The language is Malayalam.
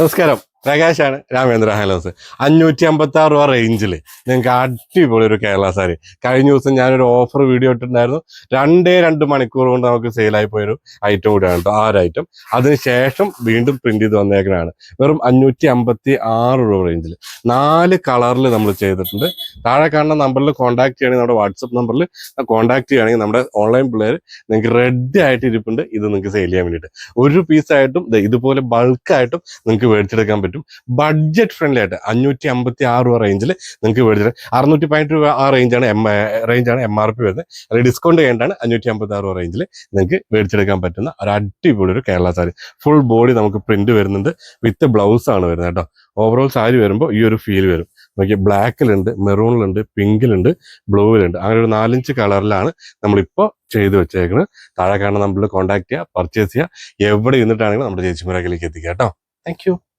നമസ്കാരം. പ്രകാശാണ് രാമേന്ദ്ര ഹാലോസ് അഞ്ഞൂറ്റി അമ്പത്തി ആറ് രൂപ റേഞ്ചിൽ നിങ്ങൾക്ക് അടിപൊളി ഒരു കേരള സാരി. കഴിഞ്ഞ ദിവസം ഞാനൊരു ഓഫർ വീഡിയോ ഇട്ടിട്ടുണ്ടായിരുന്നു. രണ്ടേ രണ്ട് മണിക്കൂർ കൊണ്ട് നമുക്ക് സെയിലായി പോയൊരു ഐറ്റം കൂടിയാണ് കേട്ടോ ആ ഒരു ഐറ്റം അതിനുശേഷം വീണ്ടും പ്രിന്റ് ചെയ്ത് വന്നേക്കണാണ് വെറും അഞ്ഞൂറ്റി അമ്പത്തി ആറ് രൂപ റേഞ്ചിൽ നാല് കളറിൽ നമ്മൾ ചെയ്തിട്ടുണ്ട്. താഴെ കാണുന്ന നമ്പറിൽ കോൺടാക്ട് ചെയ്യണമെങ്കിൽ നമ്മുടെ വാട്സപ്പ് നമ്പറിൽ കോൺടാക്ട് ചെയ്യുകയാണെങ്കിൽ നമ്മുടെ ഓൺലൈൻ പിള്ളേർ നിങ്ങൾക്ക് റെഡി ആയിട്ട് ഇരിപ്പുണ്ട് ഇത് നിങ്ങൾക്ക് സെയിൽ ചെയ്യാൻ വേണ്ടിയിട്ട്. ഒരു പീസായിട്ടും ഇതുപോലെ ബൾക്കായിട്ടും നിങ്ങൾക്ക് മേടിച്ചെടുക്കാൻ പറ്റും. ബഡ്ജറ്റ് ഫ്രണ്ട്ലി ആയിട്ട് അഞ്ഞൂറ്റി അമ്പത്തി ആറ് രൂപ റേഞ്ചിൽ നിങ്ങൾക്ക് മേടിച്ചെടുക്കാം അറുന്നൂറ്റി പതിനെട്ട് രൂപ ആ റേഞ്ചാണ് എം റേഞ്ചാണ് എം ആർ പി വരുന്നത്. അത് ഡിസ്കൗണ്ട് ചെയ്യേണ്ടാണ് അഞ്ഞൂറ്റി അമ്പത്തി ആറ് രൂപ റേഞ്ചിൽ നിങ്ങൾക്ക് മേടിച്ചെടുക്കാൻ പറ്റുന്ന ഒരു അടിപൊളി ഒരു കേരള സാരി. ഫുൾ ബോഡി നമുക്ക് പ്രിന്റ് വരുന്നുണ്ട്. വിത്ത് ബ്ലൗസ് ആണ് വരുന്നത് കേട്ടോ. ഓവറോൾ സാരി വരുമ്പോൾ ഈ ഒരു ഫീൽ വരും. നോക്കി ബ്ലാക്കിലുണ്ട് മെറൂണിലുണ്ട് പിങ്കിലുണ്ട് ബ്ലൂവിലുണ്ട് അങ്ങനെ ഒരു നാലഞ്ച് കളറിലാണ് നമ്മളിപ്പോൾ ചെയ്ത് വെച്ചേക്കുന്നത് താഴെ കാണുന്ന നമ്പറിൽ കോൺടാക്ട് ചെയ്യുക പർച്ചേസ് ചെയ്യുക എവിടെ ഇരുന്നിട്ടാണെങ്കിലും നമ്മുടെ ചേച്ചിമുരാക്കിലേക്ക് എത്തിക്കുക കേട്ടോ. താങ്ക്